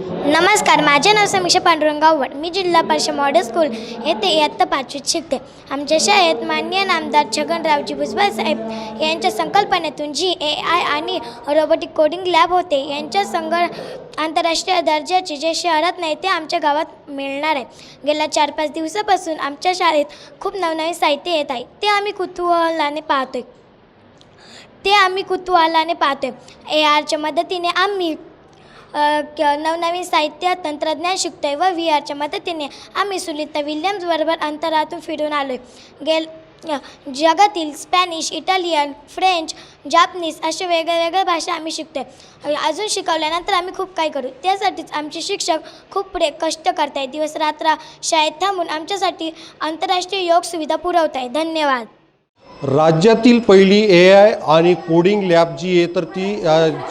नमस्कार माझे नाव समीक्षा पांडुरंग गावड मी जिल्हा परिषद मॉडेल स्कूल येथे इयत्ता पाचवीत शिकते. आमच्या शाळेत माननीय नामदार छगनरावजी भुजबळ साहेब यांच्या संकल्पनेतून जी ए आय आणि रोबोटिक कोडिंग लॅब होते. यांच्या संग आंतरराष्ट्रीय दर्जाचे जे शहरात नाही ते आमच्या गावात मिळणार आहे. गेल्या चार पाच दिवसापासून आमच्या शाळेत खूप नवनवीन साहित्य येत आहे. ते आम्ही कुतूहलाने पाहतोय. ते आम्ही कुतूहलाने पाहतोय. ए आरच्या मदतीने आम्ही नवनवीन साहित्य तंत्रज्ञान शिकतो आहे व व्ही आरच्या मदतीने आम्ही सुलिता विल्यम्स बरोबर अंतरातून फिरून आलो आहे गेल जगातील स्पॅनिश इटालियन फ्रेंच जापनीज अशा वेगळ्या वेगळ्या भाषा आम्ही शिकतो आहे अजून शिकवल्यानंतर आम्ही खूप काही करू. त्यासाठीच आमचे शिक्षक खूप पुढे कष्ट करत आहेत दिवस रात्र शाळेत थांबून आमच्यासाठी आंतरराष्ट्रीय योग सुविधा पुरवत आहे धन्यवाद. राज्यातील पहिली ए आय आणि कोडिंग लॅब जी आहे तर ती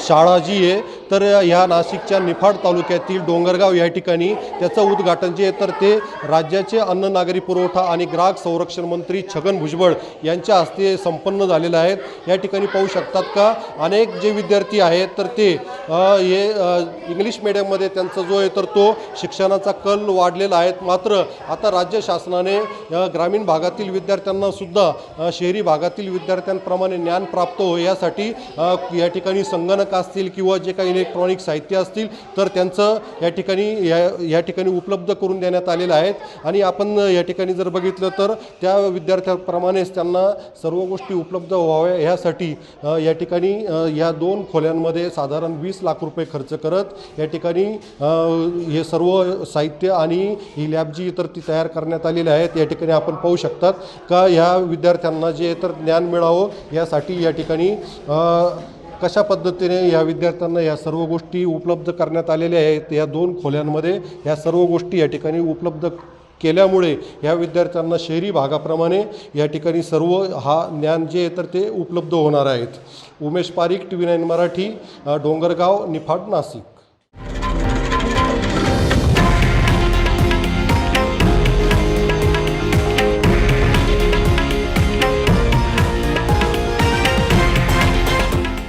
शाळा जी आहे तर ह्या नाशिकच्या निफाड तालुक्यातील डोंगरगाव या ठिकाणी त्याचं उद्घाटन जे आहे तर ते राज्याचे अन्न नागरी पुरवठा आणि ग्राहक संरक्षण मंत्री छगन भुजबळ यांच्या हस्ते संपन्न झालेलं आहेत या ठिकाणी पाहू शकतात का? अनेक जे विद्यार्थी आहेत तर ते हे इंग्लिश मिडियममध्ये त्यांचा जो आहे तर तो शिक्षणाचा कल वाढलेला आहे. मात्र आता राज्य शासनाने ग्रामीण भागातील विद्यार्थ्यांना सुद्धा शहरी भागातील विद्यार्थ्यांप्रमाणे ज्ञान प्राप्त हो यासाठी या ठिकाणी संगणक असतील किंवा जे काही इलेक्ट्रॉनिक साहित्य असतील तर त्यांचं या ठिकाणी या या ठिकाणी उपलब्ध करून देण्यात आलेलं आहेत. आणि आपण या ठिकाणी जर बघितलं तर त्या विद्यार्थ्याप्रमाणेच त्यांना सर्व गोष्टी उपलब्ध व्हाव्या ह्यासाठी या ठिकाणी या दोन खोल्यांमध्ये साधारण वीस लाख रुपये खर्च करत या ठिकाणी हे सर्व साहित्य आणि ही लॅब जी तर ती तयार करण्यात आलेली आहेत या ठिकाणी आपण पाहू शकतात. का ह्या विद्यार्थ्यांना जे तर ज्ञान मिळावं यासाठी या ठिकाणी कशा पद्धतीने या विद्यार्थ्यांना या सर्व गोष्टी उपलब्ध करण्यात आलेल्या आहेत या दोन खोल्यांमध्ये या सर्व गोष्टी या ठिकाणी उपलब्ध केल्यामुळे या विद्यार्थ्यांना शहरी भागाप्रमाणे या ठिकाणी सर्व हा ज्ञान जे आहे तर ते उपलब्ध होणार आहेत. Umesh Pareek T V nine Marathi Dongargaon Niphad Nashik.